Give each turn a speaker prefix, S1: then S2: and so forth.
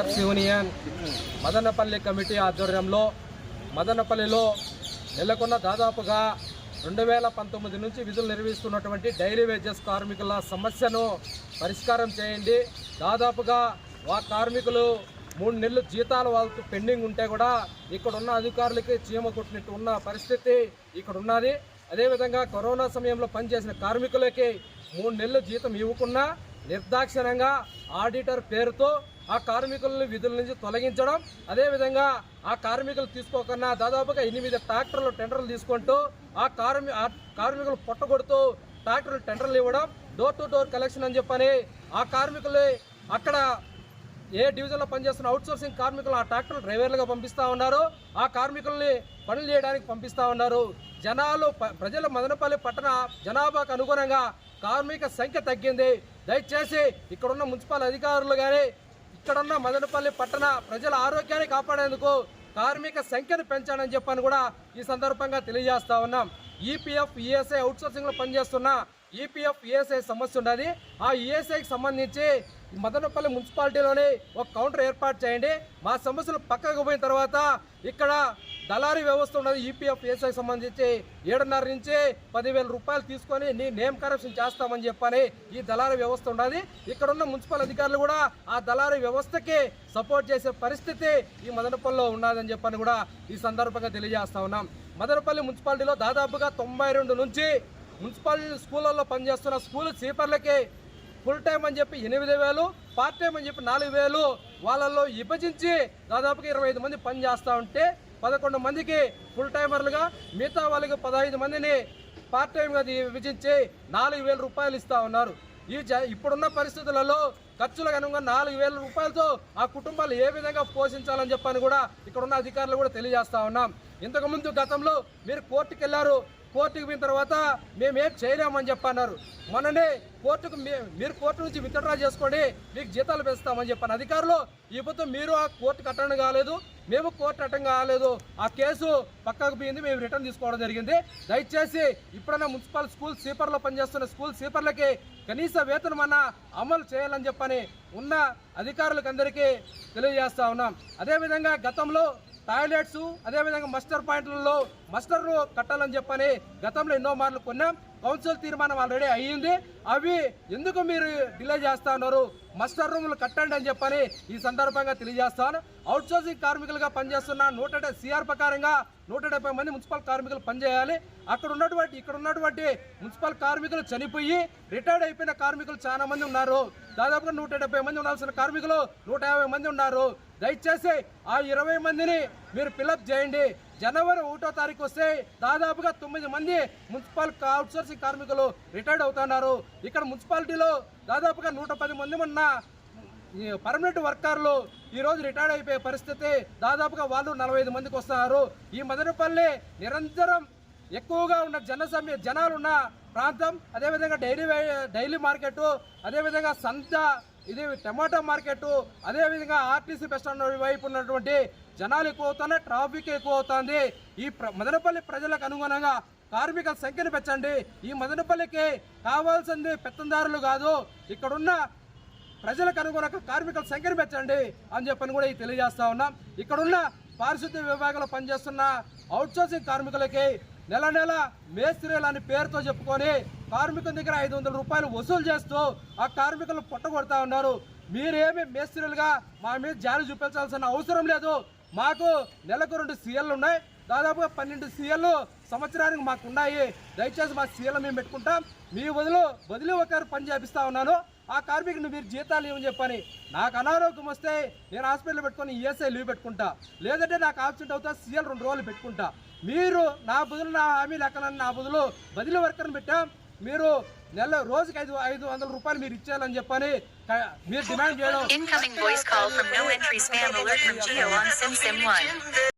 S1: Auditors union Madanapalle committee ఆధ్వర్యంలో మదనపల్లిలో నెలకొన్న దాదాపుగా రెండు వేల పంతొమ్మిది నుంచి విధులు నిర్వహిస్తున్నటువంటి డైలీ వేజెస్ కార్మికుల సమస్యను పరిష్కారం చేయండి. దాదాపుగా వా కార్మికులు మూడు నెలలు జీతాలు వాళ్ళతో పెండింగ్ ఉంటే కూడా ఇక్కడ ఉన్న అధికారులకి చీమ కొట్టినట్టు ఉన్న పరిస్థితి ఇక్కడ ఉన్నది అదేవిధంగా కరోనా సమయంలో పనిచేసిన కార్మికులకి మూడు నెలలు జీతం ఇవ్వకుండా నిర్దాక్షిణంగా ఆడిటర్ పేరుతో ఆ కార్మికులను విధుల నుంచి తొలగించడం అదేవిధంగా ఆ కార్మికులు తీసుకోకుండా దాదాపుగా ఎనిమిది ట్రాక్టర్లు టెండర్లు తీసుకుంటూ ఆ కార్మి ఆ కార్మికులు పొట్టగొడుతూ ట్రాక్టర్లు టెండర్లు ఇవ్వడం డోర్ టు డోర్ కలెక్షన్ అని చెప్పని ఆ కార్మికులు అక్కడ ఏ డివిజన్లో పనిచేస్తున్న అవుట్సోర్సింగ్ కార్మికులు ఆ ట్రాక్టర్ డ్రైవర్లుగా పంపిస్తూ ఉన్నారు. ఆ కార్మికుల్ని పనులు చేయడానికి పంపిస్తా ఉన్నారు. జనాలు ప్రజలు ప్రజల మదనపల్లి పట్టణ జనాభాకు అనుగుణంగా కార్మిక సంఖ్య తగ్గింది. దయచేసి ఇక్కడున్న మున్సిపల్ అధికారులు కానీ ఇక్కడున్న మదనపల్లి పట్టణ ప్రజల ఆరోగ్యాన్ని కాపాడేందుకు కార్మిక సంఖ్యను పెంచాలని చెప్పని కూడా ఈ సందర్భంగా తెలియజేస్తా ఉన్నాం. ఈపీఎఫ్ ఈఎస్ఐ అవుట్సోర్సింగ్లో పనిచేస్తున్న ఈపీఎఫ్ ఈఎస్ఐ సమస్య ఉన్నది. ఆ ఈఎస్ఐకి సంబంధించి మదనపల్లి మున్సిపాలిటీలోని ఒక కౌంటర్ ఏర్పాటు చేయండి. మా సమస్యలు పక్కకు పోయిన తర్వాత ఇక్కడ దళారీ వ్యవస్థ ఉన్నది ఈపీఎఫ్ ఏసీకి సంబంధించి ఏడున్నర నుంచి పదివేల రూపాయలు తీసుకొని నీ నేమ్ కరప్షన్ చేస్తామని చెప్పని ఈ దళారీ వ్యవస్థ ఉన్నది. ఇక్కడ ఉన్న మున్సిపల్ అధికారులు కూడా ఆ దళారీ వ్యవస్థకి సపోర్ట్ చేసే పరిస్థితి ఈ మదనపల్లిలో ఉన్నదని చెప్పని కూడా ఈ సందర్భంగా తెలియజేస్తా ఉన్నాం. మదనపల్లి మున్సిపాలిటీలో దాదాపుగా తొంభై రెండు నుంచి మున్సిపాలిటీ స్కూళ్ళల్లో పనిచేస్తున్న స్కూల్ స్వీపర్లకి ఫుల్ టైం అని చెప్పి ఎనిమిది వేలు పార్ట్ టైం అని చెప్పి నాలుగు వేలు వాళ్ళల్లో విభజించి దాదాపుగా ఇరవై ఐదు మంది పని చేస్తూ ఉంటే పదకొండు మందికి ఫుల్ టైమర్లుగా మిగతా వాళ్ళకి పదహైదు మందిని పార్ట్ టైంగా విభజించి నాలుగు వేల రూపాయలు ఇస్తూ ఉన్నారు. ఈ జ ఇప్పుడున్న పరిస్థితులలో ఖర్చులకు అనుగుణంగా నాలుగు వేల రూపాయలతో ఆ కుటుంబాలు ఏ విధంగా పోషించాలని చెప్పని కూడా ఇక్కడ ఉన్న అధికారులు కూడా తెలియజేస్తా ఉన్నాం. ఇంతకుముందు గతంలో మీరు కోర్టుకు వెళ్ళారు కోర్టుకు పోయిన తర్వాత మేమేం చేయలేమని చెప్పన్నారు. మొన్ననే కోర్టుకు మీ- మీరు కోర్టు నుంచి విత్డ్రా చేసుకోండి మీకు జీతాలు పెంచుతామని చెప్పాను. అధికారులు ఇప్పుడు మీరు ఆ కోర్టుకు అటెండ్ కాలేదు మేము కోర్టు అటెండ్ కాలేదు. ఆ కేసు పక్కకు పోయింది మేము రిటర్న్ తీసుకోవడం జరిగింది. దయచేసి ఇప్పుడైనా మున్సిపల్ స్కూల్ స్వీపర్లో పనిచేస్తున్న స్కూల్ స్వీపర్లకి కనీస వేతనం అన్న అమలు చేయాలని చెప్పని ఉన్న అధికారులకు అందరికీ తెలియజేస్తా ఉన్నాం. అదేవిధంగా గతంలో టాయిలెట్స్ అదేవిధంగా మస్టర్ పాయింట్లలో మస్టర్ కట్టాలని చెప్పని గతంలో ఎన్నో మార్లు కొన్నాం. కౌన్సిల్ తీర్మానం ఆల్రెడీ అయ్యింది. అవి ఎందుకు మీరు డిలే చేస్తా ఉన్నారు మస్టర్ రూములు కట్టండి అని చెప్పని ఈ సందర్భంగా తెలియజేస్తాను. అవుట్ సోర్సింగ్ కార్మికులుగా పనిచేస్తున్న నూట సిఆర్ ప్రకారంగా నూట డెబ్బై మంది మున్సిపల్ కార్మికులు పనిచేయాలి. అక్కడ ఉన్నటువంటి ఇక్కడ ఉన్నటువంటి మున్సిపల్ కార్మికులు చనిపోయి రిటైర్డ్ అయిపోయిన కార్మికులు చాలా మంది ఉన్నారు. దాదాపుగా నూట డెబ్బై మంది ఉండాల్సిన కార్మికులు నూట యాభై మంది ఉన్నారు. దయచేసి ఆ ఇరవై మందిని మీరు ఫిలప్ చేయండి. జనవరి ఒకటో తారీఖు వస్తే దాదాపుగా తొమ్మిది మంది మున్సిపల్ అవుట్సోర్సింగ్ కార్మికులు రిటైర్డ్ అవుతున్నారు. ఇక్కడ మున్సిపాలిటీలో దాదాపుగా నూట పది మంది ఉన్న ఈ పర్మనెంట్ వర్కర్లు ఈరోజు రిటైర్డ్ అయిపోయే పరిస్థితి. దాదాపుగా వాళ్ళు నలభై ఐదు మందికి వస్తున్నారు. ఈ మదనపల్లి నిరంతరం ఎక్కువగా ఉన్న జన సమయ జనాలున్న ప్రాంతం. అదేవిధంగా డైలీ డైలీ మార్కెట్ అదేవిధంగా సంత ఇది టమాటా మార్కెట్ అదేవిధంగా ఆర్టీసీ బస్ స్టాండ్ వైపు ఉన్నటువంటి జనాలు ఎక్కువ అవుతున్నాయి ట్రాఫిక్ ఎక్కువ అవుతుంది ఈ ప్ర- మదనపల్లి ప్రజలకు అనుగుణంగా కార్మికుల సంఖ్యను పెంచండి. ఈ మదనపల్లికి కావాల్సింది పెత్తందారులు కాదు ఇక్కడున్న ప్రజలకు అనుగుణంగా కార్మికుల సంఖ్యను పెంచండి అని చెప్పని కూడా తెలియజేస్తా ఉన్నాం. ఇక్కడున్న పారిశుద్ధ్య విభాగంలో పనిచేస్తున్న అవుట్సోర్సింగ్ కార్మికులకి నెల నెల మేస్త్రీలు అని పేరుతో చెప్పుకొని కార్మికుల దగ్గర ఐదు వందల రూపాయలు వసూలు చేస్తూ ఆ కార్మికులను పొట్టగొడతా ఉన్నారు. మీరేమి మేస్త్రీలుగా మా మీద జాలి చూపించాల్సిన అవసరం లేదు. మాకు నెలకు రెండు సీఎల్లు ఉన్నాయి. దాదాపుగా పన్నెండు సీఎల్లు సంవత్సరానికి మాకు ఉన్నాయి. దయచేసి మా సీఎల్ మేము పెట్టుకుంటాం. మీ బదులు బదిలీ ఒకరు పని చేపిస్తా ఉన్నాను. ఆ కార్మికుని మీరు జీతాలు ఏమని చెప్పని. నాకు అనారోగ్యం వస్తే నేను హాస్పిటల్ పెట్టుకొని ఈఎస్ఐ లీవ్ పెట్టుకుంటా. లేదంటే నాకు ఆబ్సెంట్ అవుతా సీఎల్ రెండు రోజులు పెట్టుకుంటా. మీరు నా బదులు నా హామీ లెక్కన నా బదులు బదిలీ వర్కర్ని పెట్టాం. మీరు నెల రోజుకి ఐదు ఐదు వందల రూపాయలు మీరు ఇచ్చేయాలని చెప్పని మీరు డిమాండ్ చేయడం